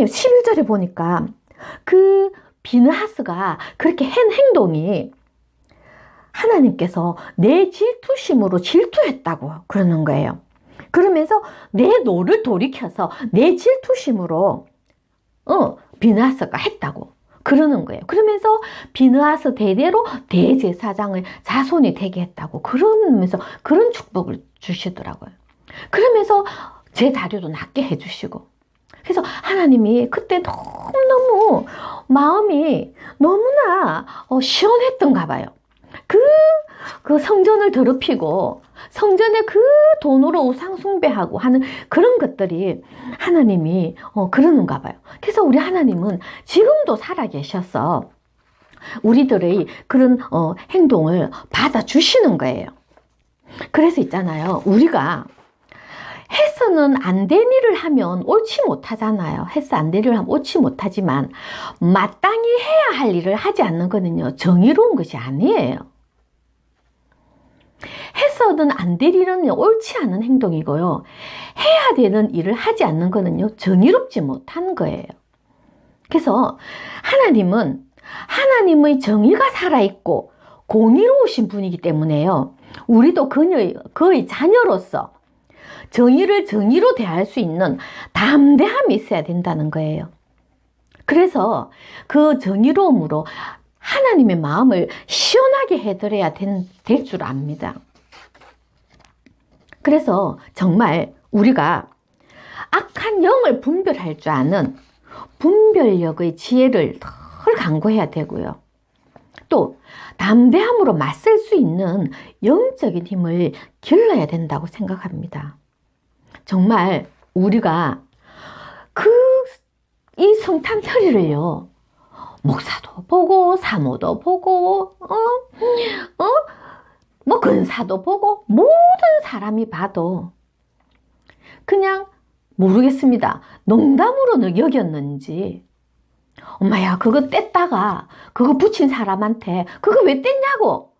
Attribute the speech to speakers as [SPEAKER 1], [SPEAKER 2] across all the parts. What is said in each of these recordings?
[SPEAKER 1] 아니 11절에 보니까 그 비느하스가 그렇게 한 행동이 하나님께서 내 질투심으로 질투했다고 그러는 거예요. 그러면서 내 노를 돌이켜서 내 질투심으로 어, 비느하스가 했다고 그러는 거예요. 그러면서 비느하스 대대로 대제사장의 자손이 되게 했다고 그러면서 그런 축복을 주시더라고요. 그러면서 제 자료도 낮게 해주시고 그래서 하나님이 그때 너무너무 마음이 너무나 어, 시원했던가 봐요. 그, 그 성전을 더럽히고 성전에 그 돈으로 우상숭배하고 하는 그런 것들이 하나님이 어, 그러는가 봐요. 그래서 우리 하나님은 지금도 살아 계셔서 우리들의 그런 어, 행동을 받아주시는 거예요. 그래서 있잖아요. 우리가 해서는 안 된 일을 하면 옳지 못하잖아요. 해서 안 된 일을 하면 옳지 못하지만 마땅히 해야 할 일을 하지 않는 거는요. 정의로운 것이 아니에요. 해서는 안 될 일은 옳지 않은 행동이고요. 해야 되는 일을 하지 않는 거는요. 정의롭지 못한 거예요. 그래서 하나님은 하나님의 정의가 살아있고 공의로우신 분이기 때문에요. 우리도 그녀의, 그의 자녀로서 정의를 정의로 대할 수 있는 담대함이 있어야 된다는 거예요. 그래서 그 정의로움으로 하나님의 마음을 시원하게 해드려야 될 줄 압니다. 그래서 정말 우리가 악한 영을 분별할 줄 아는 분별력의 지혜를 덜 강구해야 되고요. 또 담대함으로 맞설 수 있는 영적인 힘을 길러야 된다고 생각합니다. 정말 우리가 그 이 성탄절일을요 목사도 보고 사모도 보고 어? 어? 뭐 근사도 보고 모든 사람이 봐도 그냥 모르겠습니다. 농담으로 여겼는지 엄마야 그거 뗐다가 그거 붙인 사람한테 그거 왜 뗐냐고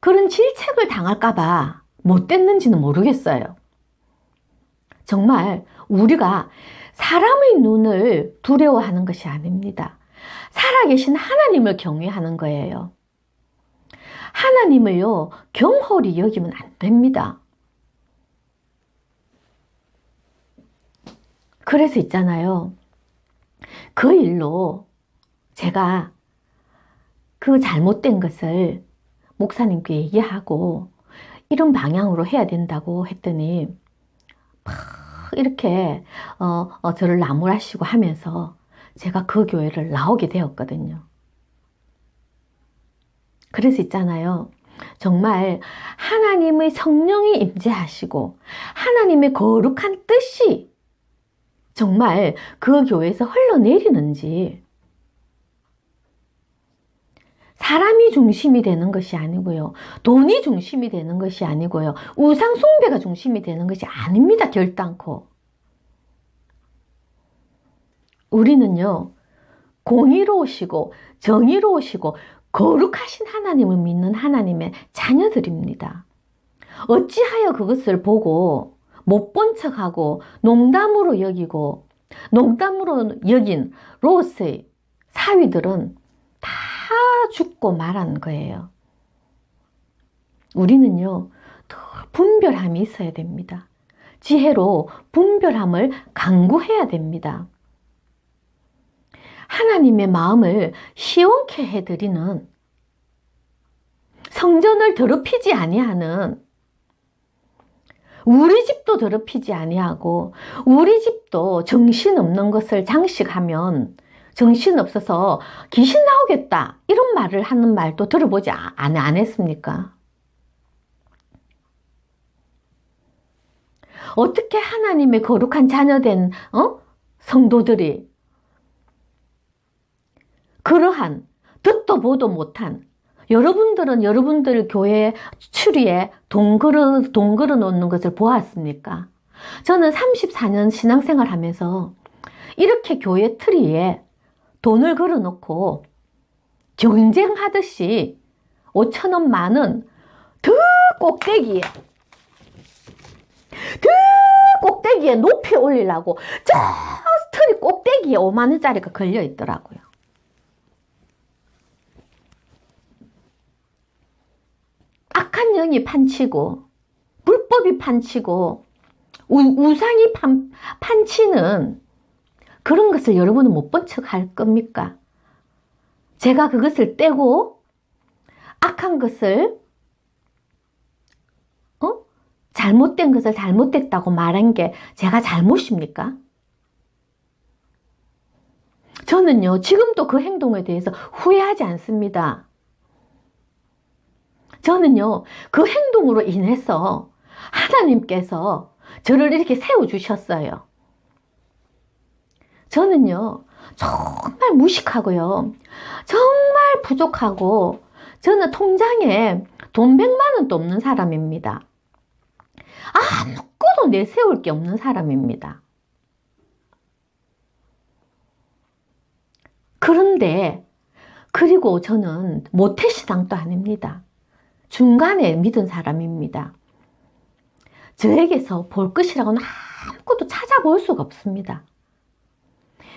[SPEAKER 1] 그런 질책을 당할까봐 못 뗐는지는 모르겠어요. 정말 우리가 사람의 눈을 두려워하는 것이 아닙니다. 살아계신 하나님을 경외하는 거예요. 하나님을요, 경홀히 여기면 안 됩니다. 그래서 있잖아요. 그 일로 제가 그 잘못된 것을 목사님께 얘기하고 이런 방향으로 해야 된다고 했더니 막 이렇게 어, 어, 저를 나무라시고 하면서 제가 그 교회를 나오게 되었거든요. 그래서 있잖아요. 정말 하나님의 성령이 임재하시고 하나님의 거룩한 뜻이 정말 그 교회에서 흘러내리는지 사람이 중심이 되는 것이 아니고요. 돈이 중심이 되는 것이 아니고요. 우상 숭배가 중심이 되는 것이 아닙니다. 결단코. 우리는요. 공의로우시고 정의로우시고 거룩하신 하나님을 믿는 하나님의 자녀들입니다. 어찌하여 그것을 보고 못 본 척하고 농담으로 여기고 농담으로 여긴 로스의 사위들은 다 죽고 말한 거예요. 우리는요, 더 분별함이 있어야 됩니다. 지혜로 분별함을 강구해야 됩니다. 하나님의 마음을 시원케 해드리는 성전을 더럽히지 아니하는 우리 집도 더럽히지 아니하고 우리 집도 정신없는 것을 장식하면 정신없어서 귀신 나오겠다 이런 말을 하는 말도 들어보지 안, 안 했습니까? 어떻게 하나님의 거룩한 자녀된 어? 성도들이 그러한 듣도 보도 못한 여러분들은 여러분들 교회 추리에 돈 걸어 놓는 것을 보았습니까? 저는 34년 신앙생활 하면서 이렇게 교회 트리에 돈을 걸어 놓고 경쟁하듯이 5천원 만원 더 꼭대기에 더 꼭대기에 높이 올리려고 저 트리 꼭대기에 5만원짜리가 걸려 있더라고요. 악한 영이 판치고 불법이 판치고 우, 상이 판, 판치는 그런 것을 여러분은 못 본 척 할 겁니까? 제가 그것을 떼고 악한 것을 어? 잘못된 것을 잘못됐다고 말한 게 제가 잘못입니까? 저는요, 지금도 그 행동에 대해서 후회하지 않습니다. 저는요, 그 행동으로 인해서 하나님께서 저를 이렇게 세워주셨어요. 저는요, 정말 무식하고요. 정말 부족하고, 저는 통장에 돈 100만 원도 없는 사람입니다. 아무것도 내세울 게 없는 사람입니다. 그런데, 그리고 저는 모태신앙도 아닙니다. 중간에 믿은 사람입니다. 저에게서 볼 것이라고는 아무것도 찾아볼 수가 없습니다.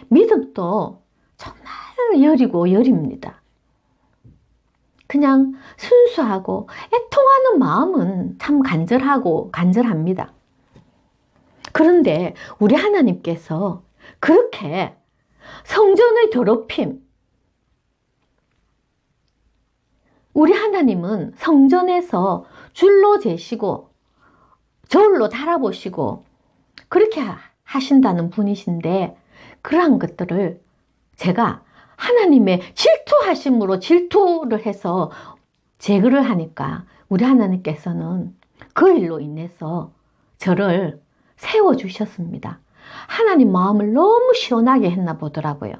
[SPEAKER 1] 믿음도 정말 열이고 열입니다. 그냥 순수하고 애통하는 마음은 참 간절하고 간절합니다. 그런데 우리 하나님께서 그렇게 성전의 더럽힘, 우리 하나님은 성전에서 줄로 재시고 저울로 달아보시고 그렇게 하신다는 분이신데 그러한 것들을 제가 하나님의 질투하심으로 질투를 해서 제거를 하니까 우리 하나님께서는 그 일로 인해서 저를 세워주셨습니다. 하나님 마음을 너무 시원하게 했나 보더라고요.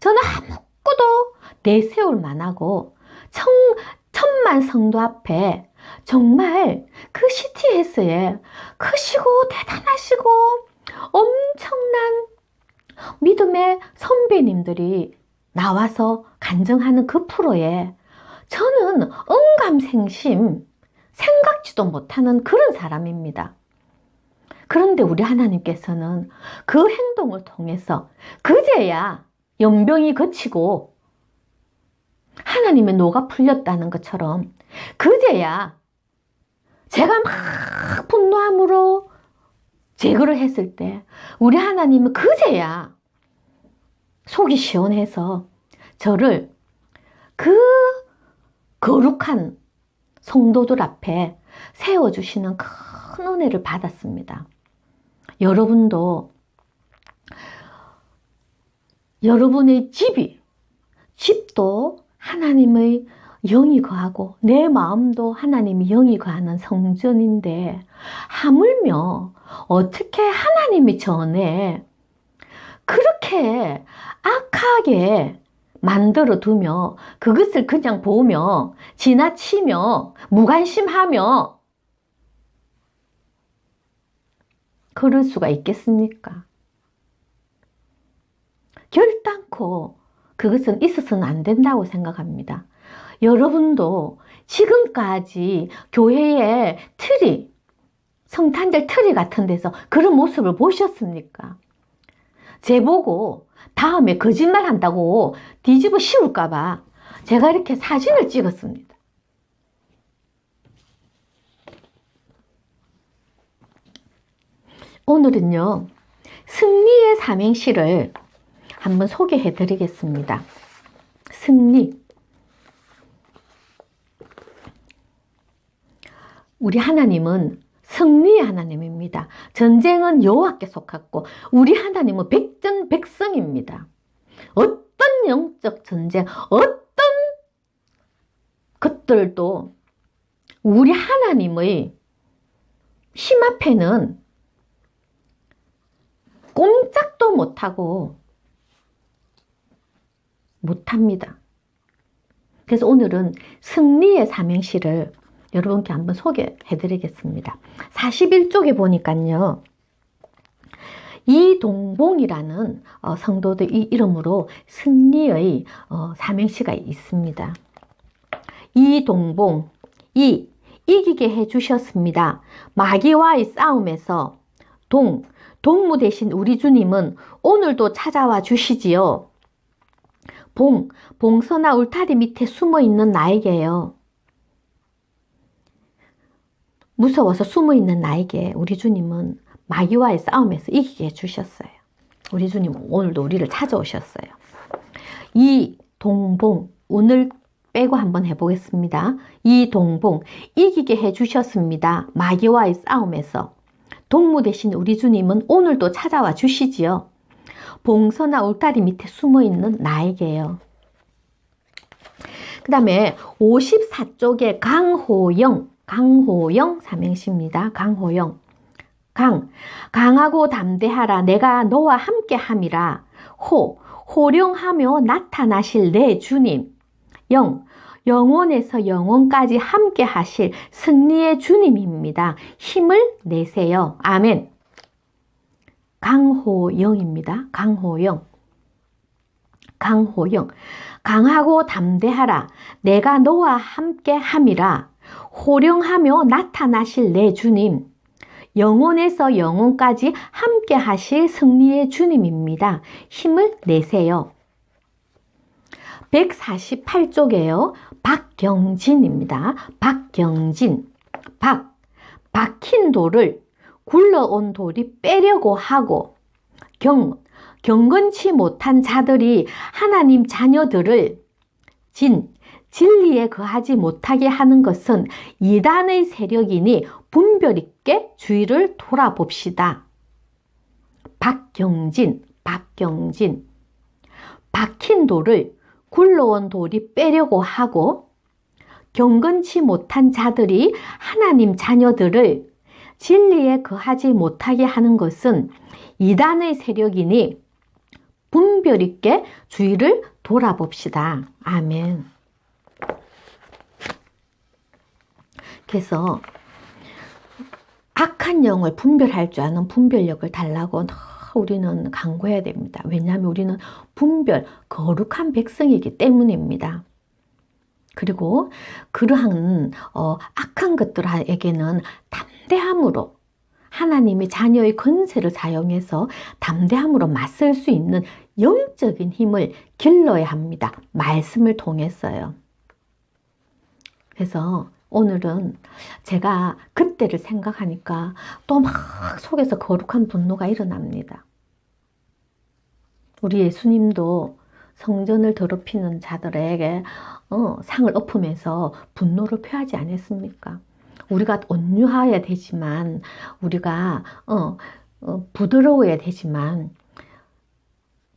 [SPEAKER 1] 저는 아무것도 내세울 만하고 청, 천만 성도 앞에 정말 그 CTS에 크시고 대단하시고 엄청난 믿음의 선배님들이 나와서 간증하는 그 프로에 저는 응감생심 생각지도 못하는 그런 사람입니다. 그런데 우리 하나님께서는 그 행동을 통해서 그제야 연병이 거치고 하나님의 노가 풀렸다는 것처럼 그제야 제가 막 분노함으로 제거를 했을 때 우리 하나님은 그제야 속이 시원해서 저를 그 거룩한 성도들 앞에 세워주시는 큰 은혜를 받았습니다. 여러분도 여러분의 집이 집도 하나님의 영이 거하고 내 마음도 하나님이 영이 거하는 성전인데 하물며 어떻게 하나님이 전에 그렇게 악하게 만들어 두며 그것을 그냥 보며 지나치며 무관심하며 그럴 수가 있겠습니까? 결단코 그것은 있어서는 안 된다고 생각합니다. 여러분도 지금까지 교회의 틀이, 성탄절 틀이 같은 데서 그런 모습을 보셨습니까? 제보고 다음에 거짓말 한다고 뒤집어 씌울까봐 제가 이렇게 사진을 찍었습니다. 오늘은요, 승리의 삼행시를 한번 소개해 드리겠습니다. 승리. 우리 하나님은 승리의 하나님입니다. 전쟁은 여호와께 속했고 우리 하나님은 백전백승입니다. 어떤 영적 전쟁, 어떤 것들도 우리 하나님의 힘 앞에는 꼼짝도 못하고 못합니다. 그래서 오늘은 승리의 삼행시를 여러분께 한번 소개해 드리겠습니다. 41쪽에 보니까요. 이동봉이라는 어, 성도들 이 이름으로 승리의 어, 삼행시가 있습니다. 이동봉, 이, 이기게 해주셨습니다. 마귀와의 싸움에서 동, 동무 대신 우리 주님은 오늘도 찾아와 주시지요. 봉, 봉선화 울타리 밑에 숨어 있는 나에게요. 무서워서 숨어 있는 나에게 우리 주님은 마귀와의 싸움에서 이기게 해주셨어요. 우리 주님은 오늘도 우리를 찾아오셨어요. 이 동봉, 오늘 빼고 한번 해보겠습니다. 이 동봉, 이기게 해주셨습니다. 마귀와의 싸움에서. 동무 대신 우리 주님은 오늘도 찾아와 주시지요. 봉선화 울타리 밑에 숨어 있는 나에게요. 그 다음에 54쪽에 강호영, 강호영 삼행시입니다. 강호영. 강, 강하고 담대하라. 내가 너와 함께 함이라. 호, 호령하며 나타나실 내 주님. 영, 영원에서 영원까지 함께 하실 승리의 주님입니다. 힘을 내세요. 아멘. 강호영입니다. 강호영. 강호영. 강하고 담대하라. 내가 너와 함께 함이라. 호령하며 나타나실 내 주님. 영원에서 영원까지 함께 하실 승리의 주님입니다. 힘을 내세요. 148쪽에요. 박경진입니다. 박경진. 박. 박힌 돌을 굴러온 돌이 빼려고 하고 경. 경건치 못한 자들이 하나님 자녀들을 진. 진리에 거하지 못하게 하는 것은 이단의 세력이니 분별 있게 주의를 돌아봅시다. 박경진, 박경진. 박힌 돌을 굴러온 돌이 빼려고 하고 경건치 못한 자들이 하나님 자녀들을 진리에 거하지 못하게 하는 것은 이단의 세력이니 분별 있게 주의를 돌아봅시다. 아멘. 그래서 악한 영을 분별할 줄 아는 분별력을 달라고 우리는 강구해야 됩니다. 왜냐하면 우리는 분별, 거룩한 백성이기 때문입니다. 그리고 그러한 어, 악한 것들에게는 담대함으로 하나님의 자녀의 건세를 사용해서 담대함으로 맞설 수 있는 영적인 힘을 길러야 합니다. 말씀을 통해서요. 그래서 오늘은 제가 그때를 생각하니까 또 막 속에서 거룩한 분노가 일어납니다. 우리 예수님도 성전을 더럽히는 자들에게 어, 상을 엎으면서 분노를 표하지 않았습니까? 우리가 온유해야 되지만 우리가 어, 어, 부드러워야 되지만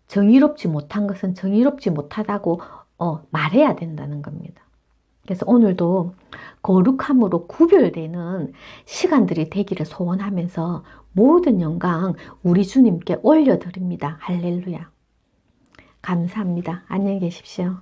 [SPEAKER 1] 정의롭지 못한 것은 정의롭지 못하다고 어, 말해야 된다는 겁니다. 그래서 오늘도 거룩함으로 구별되는 시간들이 되기를 소원하면서 모든 영광 우리 주님께 올려드립니다. 할렐루야. 감사합니다. 안녕히 계십시오.